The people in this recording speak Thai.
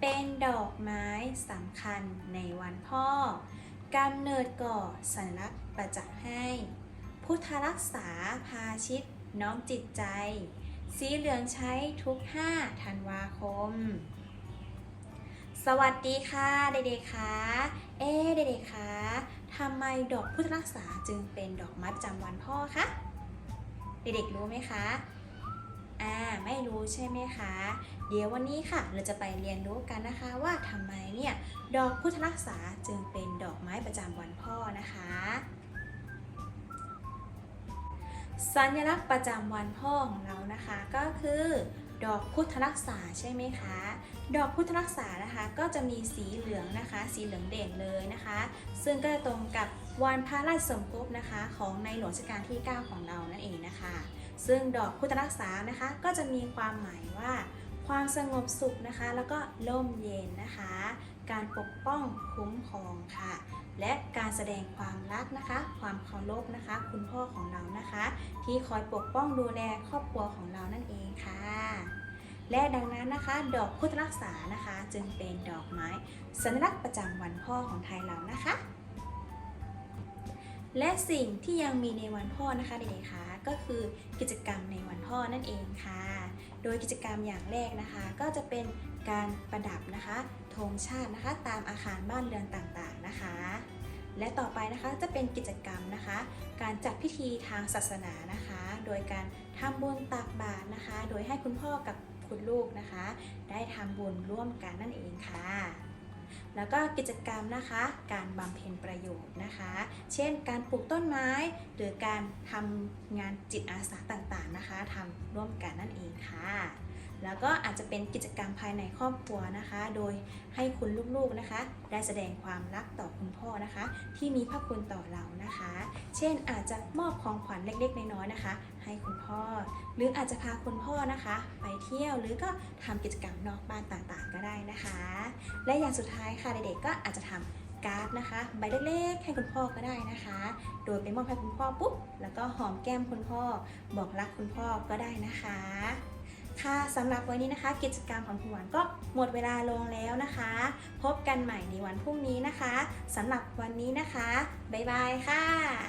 เป็นดอกไม้สำคัญในวันพ่อกำเนิดก่อสัญลักษณ์ประจักษ์ให้ พุทธรักษาพาชิตน้อมจิตใจ สีเหลืองใช้ทุก 5 ธันวาคม สวัสดีค่ะเด็กๆคะเอ๊เด็กๆคะทำไมดอกพุทธรักษาจึงเป็นดอกไม้ประจำวันพ่อคะเด็กๆรู้ไหมคะ อ่าไม่รู้ใช่ไหมคะ เดี๋ยววันนี้ค่ะ เราจะไปเรียนรู้กันนะคะว่าทำไมเนี่ยดอกพุทธรักษาจึงเป็นดอกไม้ประจำวันพ่อนะคะ สัญลักษณ์ประจำวันพ่อของเรานะคะก็คือ ดอกพุทธรักษาใช่ไหมคะ ดอกพุทธรักษานะคะ ก็จะมีสีเหลืองนะคะ สีเหลืองเด่นเลยนะคะ ซึ่งก็จะตรงกับวันพระราชสมภพนะคะ ของในหลวงรัชกาลที่ 9 ของเรานั่นเองนะคะ ซึ่งดอกพุทธรักษานะคะ ก็จะมีความหมายว่าความสงบสุขนะคะ แล้วก็ร่มเย็นนะคะ การปกป้องคุ้มครองค่ะ และการแสดงความรักนะคะ ความเคารพนะคะ คุณพ่อของเรานะคะ ที่คอยปกป้องดูแลครอบครัวของเรานั่นเองค่ะและดังนั้นนะคะ ดอกพุทธรักษานะคะ จึงเป็นดอกไม้ สัญลักษณ์ประจำวันพ่อของไทยเรานะคะ และสิ่งที่ยังมีในวันพ่อนะคะเด็กๆคะ ก็คือกิจกรรมในวันพ่อนั่นเองค่ะ โดยกิจกรรมอย่างแรกนะคะ ก็จะเป็นการประดับนะคะธงชาตินะคะตามอาคารบ้านเรือนต่างๆนะคะ และต่อไปนะคะจะเป็นกิจกรรมนะคะ การจัดพิธีทางศาสนานะคะ โดยการทำบุญตักบาตรนะคะ โดยให้คุณพ่อกับคุณลูกนะคะ ได้ทำบุญร่วมกันนั่นเองค่ะ แล้วก็กิจกรรมนะคะ การบำเพ็ญประโยชน์นะคะ เช่น การปลูกต้นไม้ หรือการทำงานจิตอาสาต่างๆนะคะทำร่วมกันนั่นเองค่ะ แล้วก็อาจจะเป็นกิจกรรมภายในครอบครัวนะคะ โดยให้คุณลูกๆนะคะ ได้แสดงความรักต่อคุณพ่อนะคะ ที่มีพระคุณต่อเรานะคะ เช่นอาจจะมอบของขวัญเล็กๆน้อยๆนะคะ ให้คุณพ่อ หรืออาจจะพาคุณพ่อนะคะ ไปเที่ยวหรือก็ทำกิจกรรมนอกบ้านต่างๆ ก็ได้นะคะ และอย่างสุดท้ายค่ะเด็กๆก็อาจจะทำการ์ดนะคะใบเล็กๆให้คุณพ่อก็ได้นะคะ โดยไปมอบให้คุณพ่อปุ๊บแล้วก็หอมแก้มคุณพ่อ บอกรักคุณพ่อก็ได้นะคะ ค่ะสำหรับวันนี้นะคะ กิจกรรมของคุณหวานก็หมดเวลาลงแล้วนะคะ พบกันใหม่ในวันพรุ่งนี้นะคะสำหรับวันนี้นะคะ บ๊ายบายค่ะ